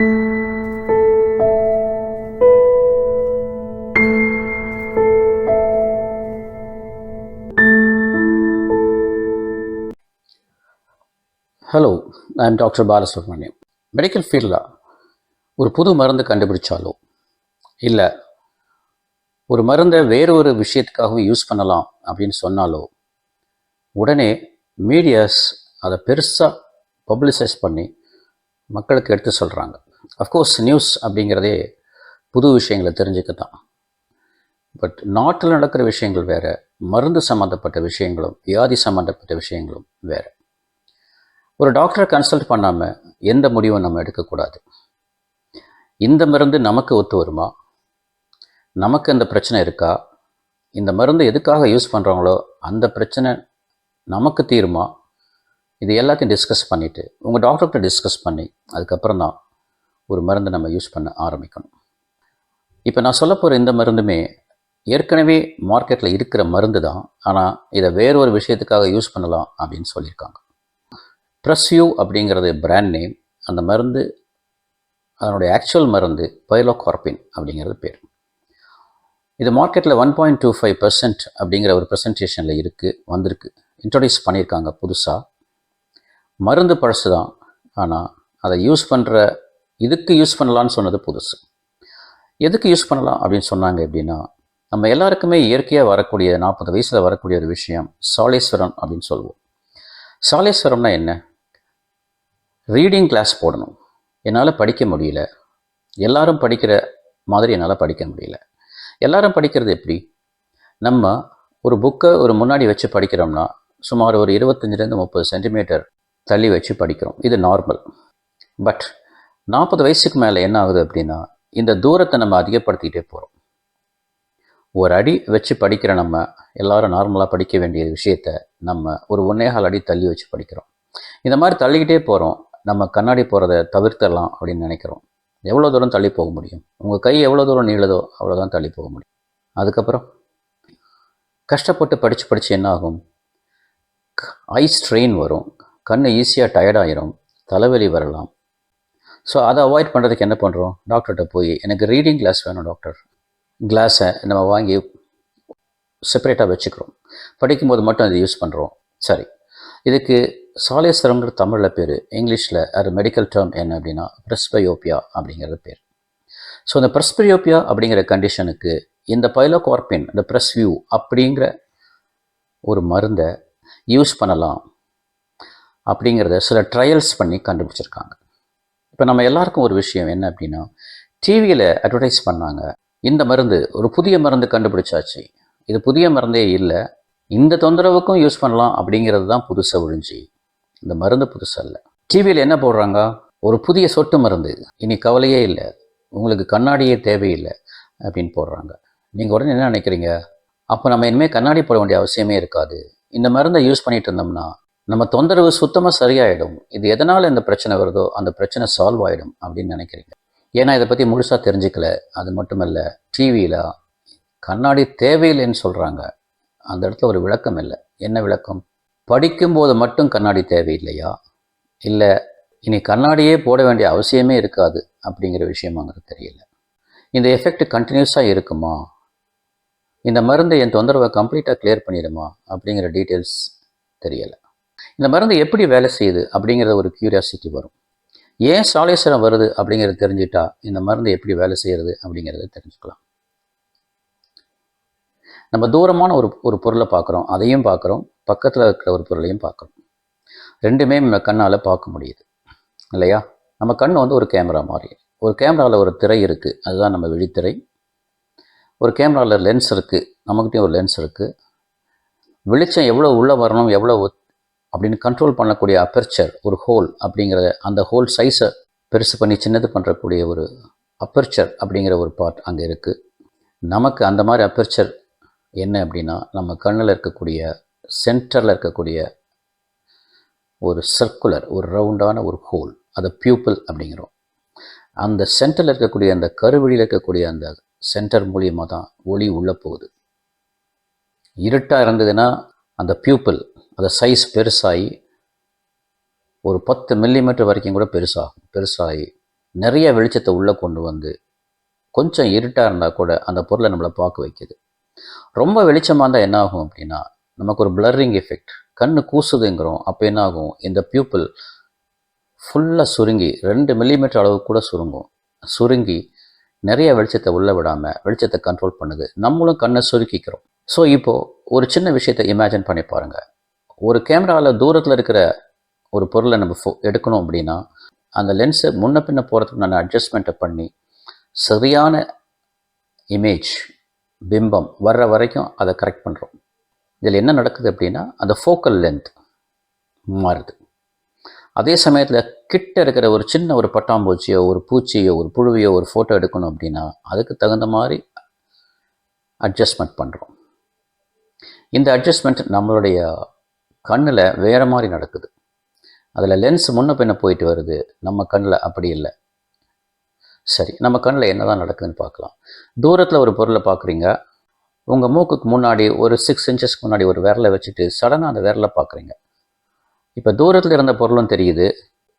Hello I'm doctor Balasubramaniam medical ஃபீல்டில் ஒரு புது மருந்து கண்டுபிடிச்சாலோ இல்லை ஒரு மருந்தை வேறு ஒரு விஷயத்துக்காகவும் யூஸ் பண்ணலாம் அப்படின்னு சொன்னாலோ உடனே மீடியாஸ் அதை பெருசாக பப்ளிசைஸ் பண்ணி மக்களுக்கு எடுத்து சொல்கிறாங்க அஃப்கோர்ஸ் நியூஸ் அப்படிங்கிறதே புது விஷயங்களை தெரிஞ்சுக்க தான் பட் நாட்டில் நடக்கிற விஷயங்கள் வேறு மருந்து சம்மந்தப்பட்ட விஷயங்களும் வியாதி சம்மந்தப்பட்ட விஷயங்களும் வேறு. ஒரு டாக்டரை கன்சல்ட் பண்ணாமல் எந்த முடிவும் நம்ம எடுக்கக்கூடாது. இந்த மருந்து நமக்கு ஒத்து வருமா? நமக்கு அந்த பிரச்சனை இருக்கா? இந்த மருந்து எதுக்காக யூஸ் பண்ணுறாங்களோ அந்த பிரச்சனை நமக்கு தீருமா? இது எல்லாத்தையும் டிஸ்கஸ் பண்ணிவிட்டு உங்கள் டாக்டர்கிட்ட டிஸ்கஸ் பண்ணி அதுக்கப்புறம் தான் ஒரு மருந்து நம்ம யூஸ் பண்ண ஆரம்பிக்கணும். இப்போ நான் சொல்ல போகிற இந்த மருந்துமே ஏற்கனவே மார்க்கெட்டில் இருக்கிற மருந்து தான். ஆனால் இதை வேறொரு விஷயத்துக்காக யூஸ் பண்ணலாம் அப்படின்னு சொல்லியிருக்காங்க. ப்ரெஸ்யூ அப்படிங்கிறது பிராண்ட் நேம் அந்த மருந்து அதனுடைய ஆக்சுவல் மருந்து பைலோகார்பின் அப்படிங்கிறது பேர். இது மார்க்கெட்டில் one point two five percent அப்படிங்கிற ஒரு ப்ரெசன்டேஷனில் இருக்குது வந்திருக்கு. இன்ட்ரடியூஸ் பண்ணியிருக்காங்க புதுசாக மருந்து பழசு தான். ஆனால் அதை யூஸ் பண்ணுற இதுக்கு யூஸ் பண்ணலான்னு சொன்னது புதுசு. எதுக்கு யூஸ் பண்ணலாம் அப்படின்னு சொன்னாங்க எப்படின்னா நம்ம எல்லாருக்குமே இயற்கையாக வரக்கூடிய நாற்பது வயசில் வரக்கூடிய ஒரு விஷயம் சாலேஸ்வரம் அப்படின்னு சொல்லுவோம். சாலேஸ்வரம்னா என்ன? ரீடிங் கிளாஸ் போடணும். என்னால் படிக்க முடியல. எல்லாரும் படிக்கிற மாதிரி என்னால் படிக்க முடியல. எல்லாரும் படிக்கிறது எப்படி? நம்ம ஒரு புக்கை ஒரு முன்னாடி வச்சு படிக்கிறோம்னா சுமார் ஒரு இருபத்தஞ்சிலேருந்து முப்பது சென்டிமீட்டர் தள்ளி வச்சு படிக்கிறோம். இது நார்மல். பட் நாற்பது வயசுக்கு மேலே என்ன ஆகுது அப்படின்னா இந்த தூரத்தை நம்ம அதிகப்படுத்திக்கிட்டே போகிறோம் ஒரு அடி வச்சு படிக்கிற நம்ம எல்லாரும் நார்மலாக படிக்க வேண்டிய விஷயத்த நம்ம ஒரு ஒன்னேகால் அடி தள்ளி வச்சு படிக்கிறோம். இந்த மாதிரி தள்ளிக்கிட்டே போகிறோம் நம்ம கண்ணாடி போகிறத தவிர்த்தரலாம் அப்படின்னு நினைக்கிறோம். எவ்வளோ தூரம் தள்ளி போக முடியும்? உங்கள் கை எவ்வளோ தூரம் நீளதோ அவ்வளோதான் தள்ளி போக முடியும். அதுக்கப்புறம் கஷ்டப்பட்டு படித்து படித்து என்ன ஆகும்? ஐ ஸ்ட்ரெயின் வரும். கண் ஈஸியாக டயர்டாயிரும் தலைவலி வரலாம். ஸோ அதை அவாய்ட் பண்ணுறதுக்கு என்ன பண்ணுறோம் டாக்டர்கிட்ட போய் எனக்கு ரீடிங் கிளாஸ் வேணும் டாக்டர் கிளாஸை நம்ம வாங்கி செப்பரேட்டாக வச்சுக்கிறோம். படிக்கும்போது மட்டும் அதை யூஸ் பண்ணுறோம் சரி. இதுக்கு சாலேஸ்வரம்ங்கிற தமிழில் பேர் இங்கிலீஷில் அது மெடிக்கல் டேர்ம் என்ன அப்படின்னா ப்ரெஸ்பயோப்பியா அப்படிங்கிறது பேர். ஸோ இந்த ப்ரெஸ்பயோப்பியா அப்படிங்கிற கண்டிஷனுக்கு இந்த பைலோகார்பின் இந்த ப்ரெஸ்வியூ அப்படிங்கிற ஒரு மருந்தை யூஸ் பண்ணலாம் அப்படிங்கிறத சில ட்ரையல்ஸ் பண்ணி கண்டுபிடிச்சிருக்காங்க. இப்போ நம்ம எல்லாருக்கும் ஒரு விஷயம் என்ன அப்படின்னா டிவியில் அட்வர்டைஸ் பண்ணாங்க. இந்த மருந்து ஒரு புதிய மருந்து கண்டுபிடிச்சாச்சு. இது புதிய மருந்தே இல்லை. இந்த தொந்தரவுக்கும் யூஸ் பண்ணலாம் அப்படிங்கிறது தான் புதுசாக ஒழிஞ்சு. இந்த மருந்து புதுசல்ல டிவியில் என்ன போடுறாங்க? ஒரு புதிய சொட்டு மருந்து. இனி கவலையே இல்லை. உங்களுக்கு கண்ணாடியே தேவையில்லை அப்படின்னு போடுறாங்க. நீங்கள் உடனே என்ன நினைக்கிறீங்க? அப்போ நம்ம இனிமேல் கண்ணாடி போட வேண்டிய அவசியமே இருக்காது. இந்த மருந்தை யூஸ் பண்ணிட்டு இருந்தோம்னா நம்ம தொந்தரவு சுத்தமாக சரியாயிடும். இது எதனால் இந்த பிரச்சனை வருதோ அந்த பிரச்சனை சால்வ் ஆகிடும் அப்படின்னு நினைக்கிறீங்க. ஏன்னா இதை பற்றி முழுசாக தெரிஞ்சுக்கல. அது மட்டுமல்ல டிவியில் கண்ணாடி தேவையில்லைன்னு சொல்கிறாங்க அந்த இடத்துல ஒரு விளக்கம் இல்லை. என்ன விளக்கம்? படிக்கும்போது மட்டும் கண்ணாடி தேவையில்லையா? இல்லை இனி கண்ணாடியே போட வேண்டிய அவசியமே இருக்காது அப்படிங்கிற விஷயமாங்கிறது தெரியல. இந்த எஃபெக்ட் கண்டினியூஸாக இருக்குமா? இந்த மருந்து என் தொந்தரவை கம்ப்ளீட்டாக கிளியர் பண்ணிடுமா? அப்படிங்கிற டீட்டெயில்ஸ் தெரியலை. இந்த மருந்து எப்படி வேலை செய்யுது அப்படிங்கிற ஒரு க்யூரியாசிட்டி வரும். ஏன் சாலேஸ்வரம் வருது அப்படிங்கிறத தெரிஞ்சிட்டா இந்த மருந்து எப்படி வேலை செய்கிறது அப்படிங்கிறத தெரிஞ்சுக்கலாம். நம்ம தூரமான ஒரு ஒரு பொருளை பார்க்குறோம் அதையும் பார்க்குறோம் பக்கத்தில் இருக்கிற ஒரு பொருளையும் பார்க்குறோம். ரெண்டுமே நம்ம கண்ணால் பார்க்க முடியுது இல்லையா? நம்ம கண் வந்து ஒரு கேமரா மாதிரி. ஒரு கேமராவில் ஒரு திரை இருக்குது அதுதான் நம்ம விழித்திரை. ஒரு கேமராவில் லென்ஸ் இருக்குது நம்மக்கிட்டேயும் ஒரு லென்ஸ் இருக்குது வெளிச்சம் எவ்வளோ உள்ளே வரணும் எவ்வளோ அப்படின்னு கண்ட்ரோல் பண்ணக்கூடிய அப்பர்ச்சர் ஒரு ஹோல் அப்படிங்கிற அந்த ஹோல் சைஸை பெருசு பண்ணி சின்னது பண்ணுறக்கூடிய ஒரு அப்பர்ச்சர் அப்படிங்கிற ஒரு பார்ட் அங்கே இருக்குது நமக்கு அந்த மாதிரி அப்பர்ச்சர் என்ன அப்படின்னா நம்ம கண்ணில் இருக்கக்கூடிய சென்டரில் இருக்கக்கூடிய ஒரு சர்க்குலர் ஒரு ரவுண்டான ஒரு ஹோல் அதை பியூப்பிள் அப்படிங்கிறோம். அந்த சென்டரில் இருக்கக்கூடிய அந்த கருவழியில் இருக்கக்கூடிய அந்த சென்டர் மூலியமாக தான் ஒளி உள்ளே போகுது. இருட்டாக இருந்ததுன்னா அந்த பியூப்பிள் அந்த சைஸ் பெருசாகி ஒரு பத்து மில்லிமீட்டர் வரைக்கும் கூட பெருசாகும். பெருசாகி நிறைய வெளிச்சத்தை உள்ளே கொண்டு வந்து கொஞ்சம் இருட்டாக இருந்தால் கூட அந்த பொருளை நம்மளை பார்க்க வைக்குது. ரொம்ப வெளிச்சமாக இருந்தால் என்ன ஆகும் அப்படின்னா நமக்கு ஒரு பிளரிங் எஃபெக்ட் கண்ணு கூசுதுங்கிறோம் அப்போ என்ன ஆகும் இந்த பியூப்பிள் ஃபுல்லாக சுருங்கி ரெண்டு மில்லிமீட்டர் அளவு கூட சுருங்கும். சுருங்கி நிறைய வெளிச்சத்தை உள்ளே விடாமல் வெளிச்சத்தை கண்ட்ரோல் பண்ணுது. நம்மளும் கண்ணை சுருக்கிக்கிறோம். ஸோ இப்போது ஒரு சின்ன விஷயத்தை இமேஜின் பண்ணி பாருங்கள் ஒரு கேமராவில் தூரத்தில் இருக்கிற ஒரு பொருளை நம்ம ஃபோ எடுக்கணும் அப்படின்னா அந்த லென்ஸை முன்ன பின்ன போகிறதுக்கு நான் அட்ஜஸ்ட்மெண்ட்டை பண்ணி சரியான இமேஜ் பிம்பம் வர்ற வரைக்கும் அதை கரெக்ட் பண்ணுறோம் இதில் என்ன நடக்குது அப்படின்னா அந்த ஃபோக்கல் லென்த் மாறுது. அதே சமயத்தில் கிட்ட இருக்கிற ஒரு சின்ன ஒரு பட்டாம்பூச்சியோ ஒரு பூச்சியோ ஒரு புழுவையோ ஒரு ஃபோட்டோ எடுக்கணும் அப்படின்னா அதுக்கு தகுந்த மாதிரி அட்ஜஸ்ட்மெண்ட் பண்ணுறோம் இந்த அட்ஜஸ்ட்மெண்ட் நம்மளுடைய கண்ணில் வேறு மாதிரி நடக்குது. அதில் லென்ஸ் முன்ன பின்ன போயிட்டு வருது. நம்ம கண்ணில் அப்படி இல்லை. சரி நம்ம கண்ணில் என்ன தான் நடக்குதுன்னு பார்க்கலாம். தூரத்தில் ஒரு பொருளை பார்க்குறீங்க. உங்கள் மூக்குக்கு முன்னாடி ஒரு சிக்ஸ் இன்ச்சஸ்க்கு முன்னாடி ஒரு விரலை வச்சுட்டு சடனாக அந்த விரலை பார்க்குறீங்க. இப்போ தூரத்தில் இருந்த பொருளும் தெரியுது.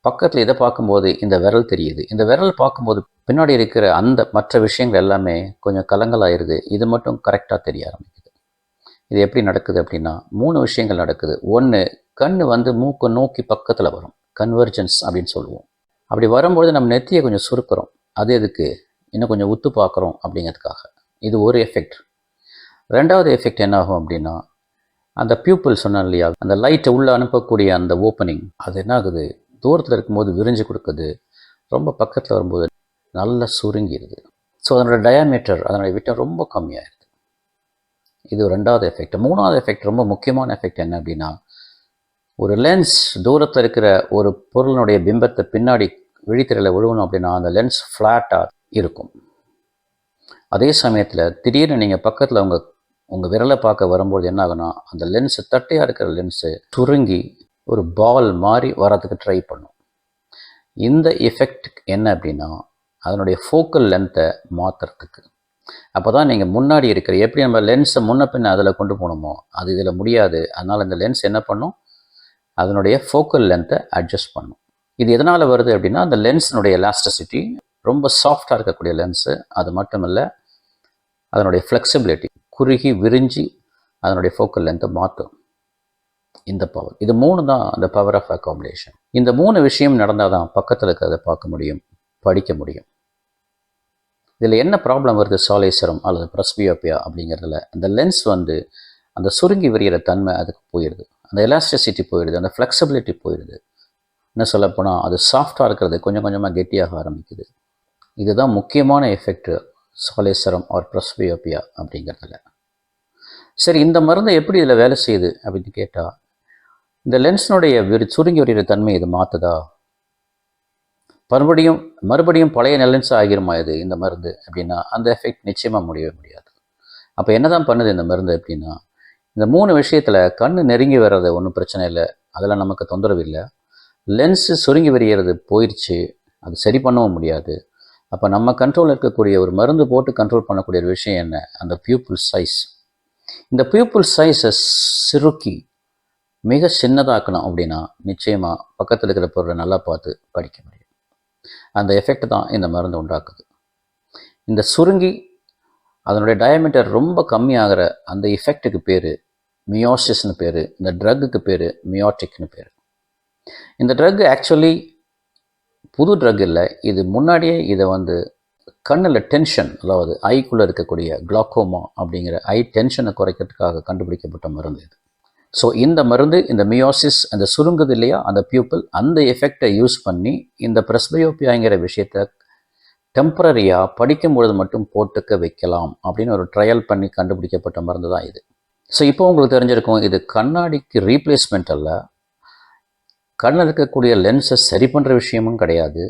பக்கத்தில் இதை பார்க்கும்போது இந்த விரல் தெரியுது. இந்த விரல் பார்க்கும்போது பின்னாடி இருக்கிற அந்த மற்ற விஷயங்கள் எல்லாமே கொஞ்சம் கலங்கலாயிருது. இது மட்டும் கரெக்டாக தெரிய ஆரம்பிக்குது. இது எப்படி நடக்குது அப்படின்னா மூணு விஷயங்கள் நடக்குது. ஒன்று கண் வந்து மூக்கை நோக்கி பக்கத்தில் வரும். கன்வர்ஜென்ஸ் அப்படின்னு சொல்லுவோம். அப்படி வரும்பொழுது நம்ம நெத்தியை கொஞ்சம் சுருக்கிறோம். அது எதுக்கு? இன்னும் கொஞ்சம் உத்து பார்க்குறோம் அப்படிங்கிறதுக்காக. இது ஒரு எஃபெக்ட் ரெண்டாவது எஃபெக்ட் என்ன ஆகும் அப்படின்னா அந்த பியூப்பிள் சொன்னோம் இல்லையா அந்த லைட்டை உள்ளே அனுப்பக்கூடிய அந்த ஓப்பனிங் அது என்ன ஆகுது தூரத்தில் இருக்கும்போது விரிஞ்சு கொடுக்குது. ரொம்ப பக்கத்தில் வரும்போது நல்லா சுருங்கிடுது ஸோ அதனோட டயாமீட்டர் அதனுடைய விட்டம் ரொம்ப கம்மியாயிருது இது ரெண்டாவது எஃபெக்ட் மூணாவது எஃபெக்ட் ரொம்ப முக்கியமான எஃபெக்ட் என்ன அப்படின்னா ஒரு லென்ஸ் தூரத்தில் இருக்கிற ஒரு பொருளினுடைய பிம்பத்தை பின்னாடி விழித்திரையில் விழுவணும் அப்படின்னா அந்த லென்ஸ் ஃப்ளாட்டாக இருக்கும். அதே சமயத்தில் திடீர்னு நீங்கள் பக்கத்தில் உங்கள் உங்கள் விரலை பார்க்க வரும்போது என்ன ஆகுனா அந்த லென்ஸு தட்டையாக இருக்கிற லென்ஸு சுருங்கி ஒரு பால் மாதிரி வரதுக்கு ட்ரை பண்ணும். இந்த எஃபெக்ட் என்ன அப்படின்னா அதனுடைய ஃபோக்கல் லென்த்தை மாற்றுறதுக்கு அப்போ தான் நீங்கள் முன்னாடி இருக்கிற எப்படி நம்ம லென்ஸை முன்ன பின்ன அதில் கொண்டு போகணுமோ அது இதில் முடியாது. அதனால் இந்த லென்ஸ் என்ன பண்ணும்? அதனுடைய ஃபோக்கல் லென்த்தை அட்ஜஸ்ட் பண்ணும். இது எதனால் வருது அப்படின்னா அந்த லென்ஸினுடைய எலாஸ்டிசிட்டி ரொம்ப சாஃப்டாக இருக்கக்கூடிய லென்ஸு அது மட்டும் இல்லை அதனுடைய ஃப்ளெக்சிபிலிட்டி குறுகி விரிஞ்சு அதனுடைய ஃபோக்கல் லென்த்தை மாற்றும். இந்த பவர் இது மூணு தான் அந்த பவர் ஆஃப் அக்காமடேஷன் இந்த மூணு விஷயம் நடந்தால் தான் பக்கத்தில் இருக்கிறத பார்க்க முடியும் படிக்க முடியும். இதில் என்ன ப்ராப்ளம் வருது சாலேசரம் அல்லது ப்ரஸ்பியோப்பியா அப்படிங்கிறதுல அந்த லென்ஸ் வந்து அந்த சுருங்கி விரிகிற தன்மை அதுக்கு போயிடுது. அந்த எலாஸ்டிசிட்டி போயிடுது அந்த ஃப்ளெக்சிபிலிட்டி போயிடுது. என்ன சொல்லப்போனால் அது சாஃப்டாக இருக்கிறது கொஞ்சம் கொஞ்சமாக கெட்டியாக ஆரம்பிக்குது. இதுதான் முக்கியமான எஃபெக்ட் சாலேசரம் ஆர் ப்ரஸ்பியோப்பியா அப்படிங்கிறதுல. சரி இந்த மருந்து எப்படி இதில் வேலை செய்யுது அப்படின்னு கேட்டால் இந்த லென்ஸினுடைய விரி சுருங்கி விரிகிற தன்மை இது மாற்றுதா மறுபடியும் மறுபடியும் பழைய நெலன்ஸ் ஆகிருமா இது இந்த மருந்து? அப்படின்னா அந்த எஃபெக்ட் நிச்சயமாக முடியவே முடியாது. அப்போ என்ன தான் பண்ணுது இந்த மருந்து அப்படின்னா இந்த மூணு விஷயத்தில் கண் நெருங்கி வர்றது ஒன்றும் பிரச்சனை இல்லை அதெல்லாம் நமக்கு தொந்தரவு இல்லை. லென்ஸு சுருங்கி விரிகிறது போயிடுச்சு அது சரி பண்ணவும் முடியாது. அப்போ நம்ம கண்ட்ரோலில் இருக்கக்கூடிய ஒரு மருந்து போட்டு கண்ட்ரோல் பண்ணக்கூடிய ஒரு விஷயம் என்ன? அந்த பியூப்புள் சைஸ் இந்த பியூப்புள் சைஸை சிறுக்கி மிக சின்னதாக்கணும் அப்படின்னா நிச்சயமாக பக்கத்தில் இருக்கிற பொருளை நல்லா பார்த்து படிக்க முடியும். அந்த எஃபெக்ட் தான் இந்த மருந்து உண்டாக்குது. இந்த சுருங்கி அதனுடைய டயமீட்டர் ரொம்ப கம்மியாகிற அந்த எஃபெக்ட்டுக்கு பேர் மியோசிஸ்னு பேர் இந்த ட்ரக்குக்கு பேர் மியோட்டிக்னு பேர். இந்த ட்ரக் ஆக்சுவலி புது ட்ரக் இல்லை இது முன்னாடியே இதை வந்து கண்ணில் டென்ஷன் அதாவது ஐக்குள்ளே இருக்கக்கூடிய குளாக்கோமா அப்படிங்கிற ஐ டென்ஷனை குறைக்கிறதுக்காக கண்டுபிடிக்கப்பட்ட மருந்து இது. ஸோ இந்த மருந்து இந்த மியோசிஸ் அந்த சுருங்குது இல்லையா அந்த பியூப்பிள் அந்த எஃபெக்டை யூஸ் பண்ணி இந்த பிரஸ்பயோபியாங்கிற விஷயத்த டெம்பரரியாக படிக்கும் பொழுது மட்டும் போட்டுக்க வைக்கலாம் அப்படின்னு ஒரு ட்ரையல் பண்ணி கண்டுபிடிக்கப்பட்ட மருந்து தான் இது. ஸோ இப்போ உங்களுக்கு தெரிஞ்சிருக்கும் இது கண்ணாடிக்கு ரீப்ளேஸ்மெண்ட் அல்ல. கண்ணில் இருக்கக்கூடிய லென்ஸை சரி பண்ணுற விஷயமும் கிடையாது.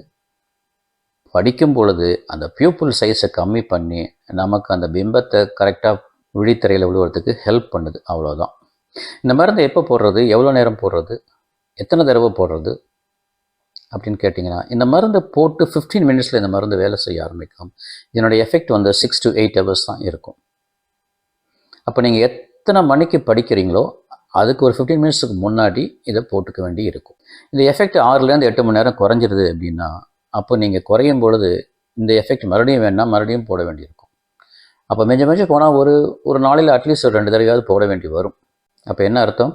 படிக்கும் பொழுது அந்த பியூப்புள் சைஸை கம்மி பண்ணி நமக்கு அந்த பிம்பத்தை கரெக்டாக விழித்திரையில் விழுவுறதுக்கு ஹெல்ப் பண்ணுது. அவ்வளோதான் இந்த மருந்தை எப்போ போடுறது? எவ்வளோ நேரம் போடுறது? எத்தனை தடவை போடுறது? அப்படின்னு கேட்டிங்கன்னா இந்த மருந்தை போட்டு ஃபிஃப்டீன் மினிட்ஸில் இந்த மருந்து வேலை செய்ய ஆரம்பிக்கும். இதனுடைய எஃபெக்ட் வந்து சிக்ஸ் டு எயிட் ஹவர்ஸ் தான் இருக்கும். அப்போ நீங்கள் எத்தனை மணிக்கு படிக்கிறீங்களோ அதுக்கு ஒரு ஃபிஃப்டீன் மினிட்ஸுக்கு முன்னாடி இதை போட்டுக்க வேண்டி இருக்கும். இந்த எஃபெக்ட் ஆறுலேருந்து எட்டு மணி நேரம் குறைஞ்சிருது அப்படின்னா அப்போ நீங்கள் குறையும் பொழுது இந்த எஃபெக்ட் மறுபடியும் வேணால் மறுபடியும் போட வேண்டியிருக்கும். அப்போ மெஞ்ச மெஞ்ச போனால் ஒரு ஒரு நாளையில் அட்லீஸ்ட் ஒரு ரெண்டு தடவையாவது போட வேண்டி வரும். அப்போ என்ன அர்த்தம்?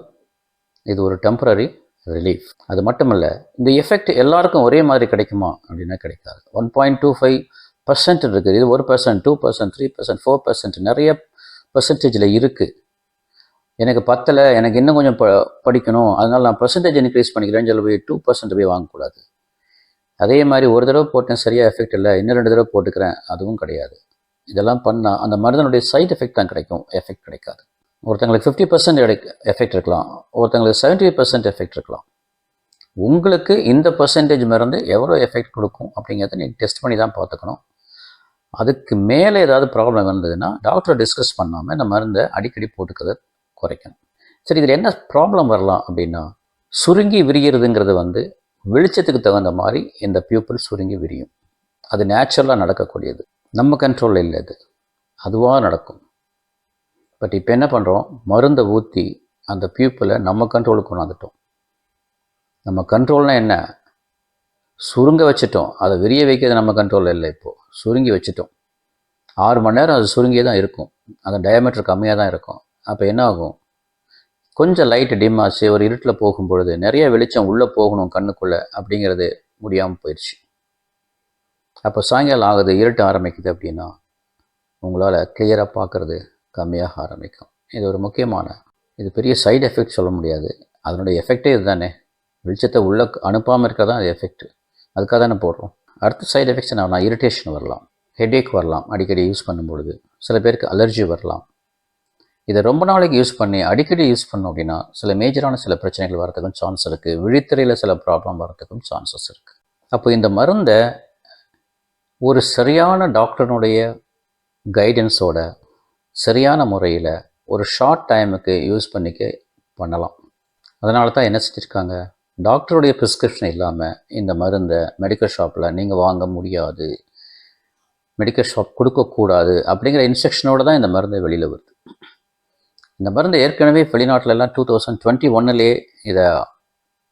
இது ஒரு டெம்பரரி ரிலீஃப் அது மட்டும் இல்லை இந்த எஃபெக்ட் எல்லாருக்கும் ஒரே மாதிரி கிடைக்குமா? அப்படின்னா கிடைக்காது. One point two five percent இருக்குது. இது ஒரு percent two percent three percent four percent நிறைய பர்சன்டேஜில் இருக்குது எனக்கு பத்தில் எனக்கு இன்னும் கொஞ்சம் ப படிக்கணும். அதனால் நான் பர்சன்டேஜ் இன்க்ரீஸ் பண்ணிக்கிறேன்னு சொல்லி போய் டூ பர்சன்ட் போய் வாங்கக்கூடாது. அதே மாதிரி ஒரு தடவை போட்டேன் சரியாக எஃபெக்ட் இல்லை. இன்னும் ரெண்டு தடவை போட்டுக்கிறேன். அதுவும் கிடையாது. இதெல்லாம் பண்ணால் அந்த மருந்தனுடைய சைட் எஃபெக்ட் தான் கிடைக்கும். எஃபெக்ட் கிடைக்காது. ஒருத்தங்களுக்கு ஃபிஃப்டி பர்சன்ட் எஃபெக்ட் இருக்கலாம். ஒருத்தங்களுக்கு செவன்ட்டி பர்சன்ட் எஃபெக்ட் இருக்கலாம். உங்களுக்கு இந்த பர்சன்டேஜ் மருந்து எவ்வளோ எஃபெக்ட் கொடுக்கும் அப்படிங்கிறத நீங்கள் டெஸ்ட் பண்ணி தான் பார்த்துக்கணும். அதுக்கு மேலே ஏதாவது ப்ராப்ளம் இருந்ததுன்னா டாக்டரை டிஸ்கஸ் பண்ணாமல் இந்த மருந்தை அடிக்கடி போட்டுக்கிறத குறைக்கணும். சரி இதில் என்ன ப்ராப்ளம் வரலாம் அப்படின்னா சுருங்கி விரிகிறதுங்கிறது வந்து வெளிச்சத்துக்கு தகுந்த மாதிரி இந்த பியூப்பிள் சுருங்கி விரியும். அது நேச்சுரலாக நடக்கக்கூடியது. நம்ம கண்ட்ரோலில் இல்லை அது அதுவாக நடக்கும். பட் இப்போ என்ன பண்ணுறோம் மருந்தை ஊற்றி அந்த பியூப்பிளை நம்ம கண்ட்ரோலுக்கு கொண்டாந்துட்டோம். நம்ம கண்ட்ரோல்னால் என்ன? சுருங்க வச்சுட்டோம். அதை விரிய வைக்கிறது நம்ம கண்ட்ரோலில் இல்லை இப்போது சுருங்கி வச்சுட்டோம். ஆறு மணி நேரம் அது சுருங்கியே தான் இருக்கும். அந்த டயமீட்டர் கம்மியாக தான் இருக்கும். அப்போ என்ன ஆகும்? கொஞ்சம் லைட்டு டிம் ஆச்சு. ஒரு இருட்டில் போகும்பொழுது நிறைய வெளிச்சம் உள்ளே போகணும் கண்ணுக்குள்ளே அப்படிங்கிறது முடியாமல் போயிடுச்சு அப்போ சாயங்காலம் ஆகுது இருட்ட ஆரம்பிக்குது அப்படின்னா உங்களால் கிளியராக பார்க்குறது கம்மியாக ஆரம்பிக்கும். இது ஒரு முக்கியமான இது பெரிய சைடு எஃபெக்ட் சொல்ல முடியாது. அதனுடைய எஃபெக்டே இதுதானே. வெளிச்சத்தை உள்ளே அனுப்பாமல் இருக்க தான் அது எஃபெக்ட் அதுக்காக தானே போடுறோம். அடுத்த சைடு எஃபெக்ட்ஸ் என்ன இரிட்டேஷன் வரலாம். ஹெடேக் வரலாம். அடிக்கடி யூஸ் பண்ணும்பொழுது சில பேருக்கு அலர்ஜி வரலாம். இதை ரொம்ப நாளைக்கு யூஸ் பண்ணி அடிக்கடி யூஸ் பண்ணோம் அப்படின்னா சில மேஜரான சில பிரச்சனைகள் வரதுக்கும் சான்ஸ் இருக்குது விழித்திரையில் சில ப்ராப்ளம் வரதுக்கும் சான்சஸ் இருக்குது அப்போ இந்த மருந்தை ஒரு சரியான டாக்டர்னுடைய கைடன்ஸோட சரியான முறையில் ஒரு ஷார்ட் டைமுக்கு யூஸ் பண்ணிக்க பண்ணலாம். அதனால தான் என்ன செஞ்சுருக்காங்க? டாக்டருடைய ப்ரிஸ்கிரிப்ஷன் இல்லாமல் இந்த மருந்தை மெடிக்கல் ஷாப்பில் நீங்கள் வாங்க முடியாது. மெடிக்கல் ஷாப் கொடுக்கக்கூடாது அப்படிங்கிற இன்ஸ்ட்ரக்ஷனோடு தான் இந்த மருந்தை வெளியில் வருது. இந்த மருந்து ஏற்கனவே வெளிநாட்டிலலாம் டூ தௌசண்ட் டுவெண்ட்டி ஒன்னுலேயே இதை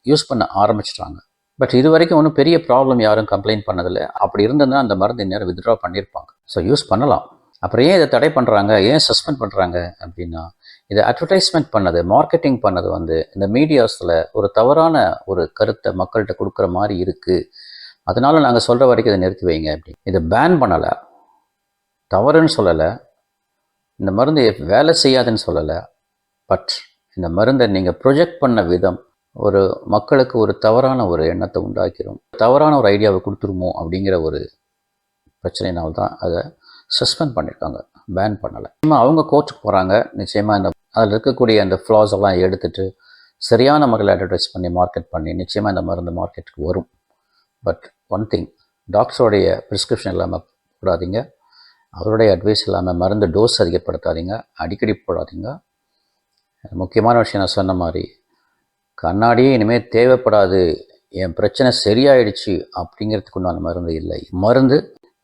யூஸ் பண்ண ஆரம்பிச்சிட்டாங்க. பட் இது வரைக்கும் ஒன்றும் பெரிய ப்ராப்ளம் யாரும் கம்ப்ளைண்ட் பண்ணதில்லை. அப்படி இருந்ததுன்னா அந்த மருந்து இந்நேரம் வித்ட்ரா பண்ணியிருப்பாங்க ஸோ யூஸ் பண்ணலாம். அப்புறம் ஏன் இதை தடை பண்ணுறாங்க ஏன் சஸ்பெண்ட் பண்ணுறாங்க அப்படின்னா இதை அட்வர்டைஸ்மெண்ட் பண்ணது மார்க்கெட்டிங் பண்ணது வந்து இந்த மீடியாஸில் ஒரு தவறான ஒரு கருத்தை மக்கள்கிட்ட கொடுக்குற மாதிரி இருக்குது அதனால நாங்கள் சொல்கிற வரைக்கும் இதை நிறுத்தி வைங்க அப்படி இதை பேன் பண்ணலை. தவறுன்னு சொல்லலை. இந்த மருந்து வேலை செய்யாதுன்னு சொல்லலை. பட் இந்த மருந்தை நீங்கள் ப்ரொஜெக்ட் பண்ண விதம் ஒரு மக்களுக்கு ஒரு தவறான ஒரு எண்ணத்தை உண்டாக்கிறோம் தவறான ஒரு ஐடியாவை கொடுத்துருமோ அப்படிங்கிற ஒரு பிரச்சனையினால் தான் அதை சஸ்பெண்ட் பண்ணியிருக்காங்க பேன் பண்ணலை. நிச்சயமாக அவங்க கோர்ட்டுக்கு போகிறாங்க நிச்சயமாக இந்த அதில் இருக்கக்கூடிய அந்த ஃப்ளாஸ் எல்லாம் எடுத்துட்டு சரியான முறையில் அட்வர்டைஸ் பண்ணி மார்க்கெட் பண்ணி நிச்சயமாக இந்த மருந்து மார்க்கெட்டுக்கு வரும். பட் ஒன் திங் டாக்டருடைய ப்ரிஸ்கிரிப்ஷன் இல்லாமல் போடாதீங்க. அவருடைய அட்வைஸ் இல்லாமல் மருந்து டோஸ் அதிகப்படுத்தாதீங்க அடிக்கடி போடாதீங்க. முக்கியமான விஷயம் நான் சொன்ன மாதிரி கண்ணாடியே இனிமேல் தேவைப்படாது என் பிரச்சனை சரியாயிடுச்சு அப்படிங்கிறதுக்கு உண்டான மருந்து இல்லை. மருந்து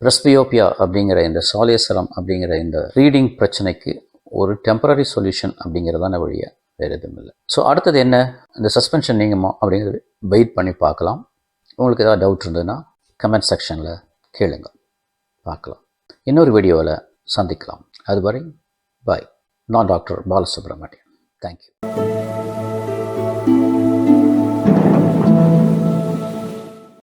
ரெஸ்பியோபியா அப்படிங்கிற இந்த சாலியசரம் அப்படிங்கிற இந்த ரீடிங் பிரச்சனைக்கு ஒரு டெம்பரரி சொல்யூஷன் அப்படிங்கிறதான வழியை வேறு எதுவும் இல்லை. ஸோ அடுத்தது என்ன? இந்த சஸ்பென்ஷன் நீங்குமா அப்படிங்கிறது வெயிட் பண்ணி பார்க்கலாம். உங்களுக்கு ஏதாவது டவுட் இருந்ததுன்னா கமெண்ட் செக்ஷனில் கேளுங்க. பார்க்கலாம். இன்னொரு வீடியோவில் சந்திக்கலாம். அதுவரை பாய் நான் டாக்டர் பாலசுப்ரமணியன். தேங்க்யூ